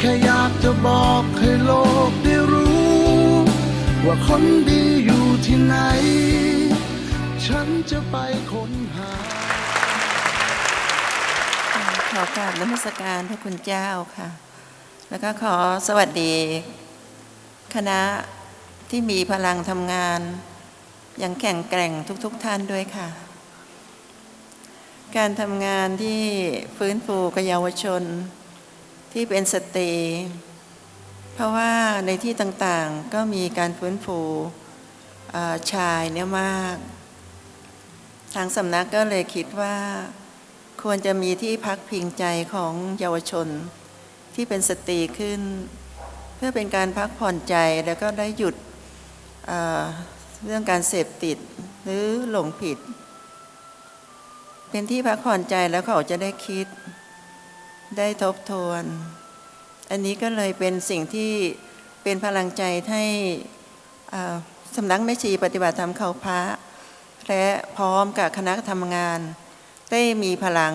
แค่อยากจะบอกให้โลกได้รู้ ว่าคนดีอยู่ที่ไหน ฉันจะไปค้นหา ขอกราบนมัสการพระคุณเจ้าค่ะ แล้วก็ขอสวัสดี คณะที่มีพลังทำงาน อย่างแข็งแกร่งทุกๆทท่านด้วยค่ะ การทำงานที่ฟื้นฟูกเยาวชน ที่เป็นสตรี เพราะว่าในที่ต่างๆก็มีการฟื้นฟูชายเนี่ยมาก ทางสำนักก็เลยคิดว่า ควรจะมีที่พักพิงใจของเยาวชนที่เป็นสตรีขึ้น เพื่อเป็นการพักผ่อนใจแล้วก็ได้หยุดเเรื่องการเสพติดหรือหลงผิด เป็นที่พักผ่อนใจแล้วเขาจะได้คิด ได้ทบทวน อันนี้ก็เลยเป็นสิ่งที่เป็นพลังใจให้สำนักแม่ชีปฏิบัติธรรมเขาพระ และพร้อมกับคณะทำงาน ได้มีพลัง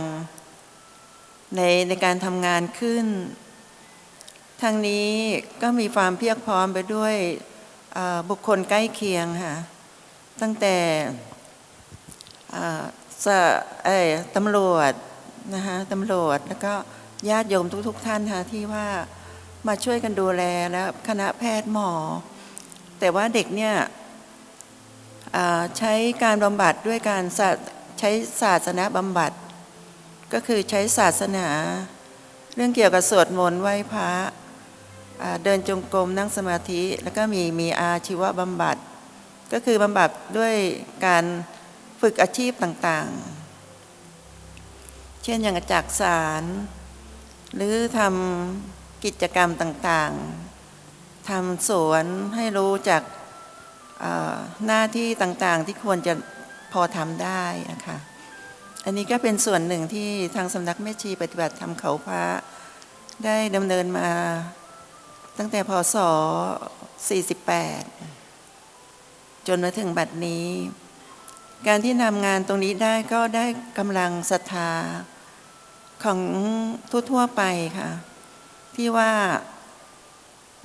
ในในการทำงานขึ้น ทางนี้ก็มีความเพียรพร้อมไปด้วยบุคคลใกล้เคียงค่ะ ตั้งแต่ตำรวจนะคะตำรวจแล้วก็ ญาติโยมทุก ๆ ท่านค่ะที่ว่ามาช่วยกันดูแลแล้วคณะแพทย์หมอ แต่ว่าเด็กเนี่ยใช้การบำบัดด้วยการใช้ศาสนาบำบัด ก็คือใช้ศาสนา เรื่องเกี่ยวกับสวดมนต์ไหว้พระเดินจงกรมนั่งสมาธิ แล้วก็มีมีอาชีวบำบัด ก็คือบำบัดด้วยการฝึกอาชีพต่างๆ เช่นอย่างจักสาร หรือทำกิจกรรมต่างๆทำสวนให้รู้จักหน้าที่ต่างๆที่ควรจะพอทำได้นะคะอันนี้ก็เป็นส่วนหนึ่งที่ทางสำนักแม่ชีปฏิบัติธรรมเขาพระได้ดำเนินมาตั้งแต่พศ 48 จนมาถึงบัดนี้ การที่นำงานตรงนี้ได้ก็ได้กำลังศรัทธา ของทั่วๆไปค่ะ ที่ว่า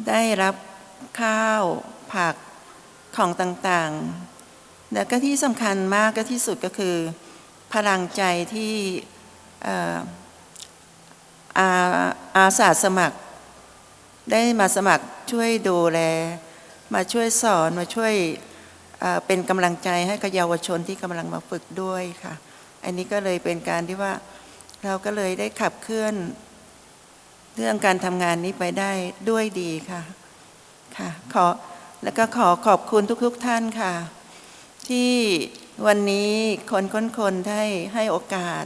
ได้รับข้าวผักของต่างๆ แล้วก็ที่สำคัญมากก็ที่สุดก็คือ พลังใจที่อาอาสาสมัคร ได้มาสมัครช่วยดูแล มาช่วยสอนมาช่วยเอ่อเป็นกำลังใจให้กับเยาวชนที่กำลังมาฝึกด้วยค่ะ อันนี้ก็เลยเป็นการที่ว่า เราก็เลยได้ขับเคลื่อนเรื่องการทำงานนี้ไปได้ด้วยดีค่ะค่ะขอแล้วก็ขอขอบคุณทุกๆทท่านค่ะ ที่วันนี้คนค้นคนได้ให้โอกาส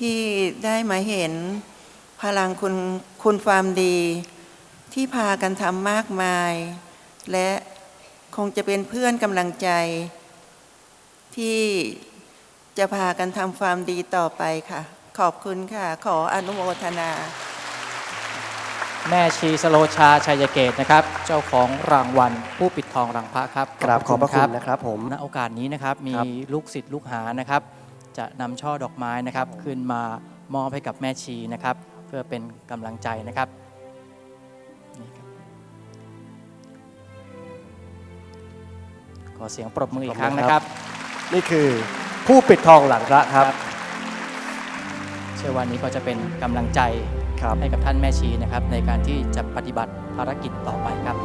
ที่ได้มาเห็นพลังคุณคุณความดี ที่พากันทำมากมาย และคงจะเป็นเพื่อนกำลังใจที่ จะพากันทำความดีต่อไปค่ะ ขอบคุณค่ะ ขออนุโมทนา แม่ชีสโลชาชัยเกตนะครับ เจ้าของรางวัลผู้ปิดทองรังพระครับกราบขอบพระคุณนะครับผมณโอกาสนี้นะครับมีครับลูกศิษย์ลูกหานะครับ จะนำช่อดอกไม้นะครับ ขึ้นมามอบให้กับแม่ชีนะครับ เพื่อเป็นกำลังใจนะครับนี่ครับขอเสียงปรบมืออีกครั้งนะครับ นี่คือ ผู้ปิดทองหลังพระครับ เชื่อว่านี้ก็จะเป็นกำลังใจครับให้กับท่านแม่ชีนะครับ ในการที่จะปฏิบัติภารกิจต่อไปครับ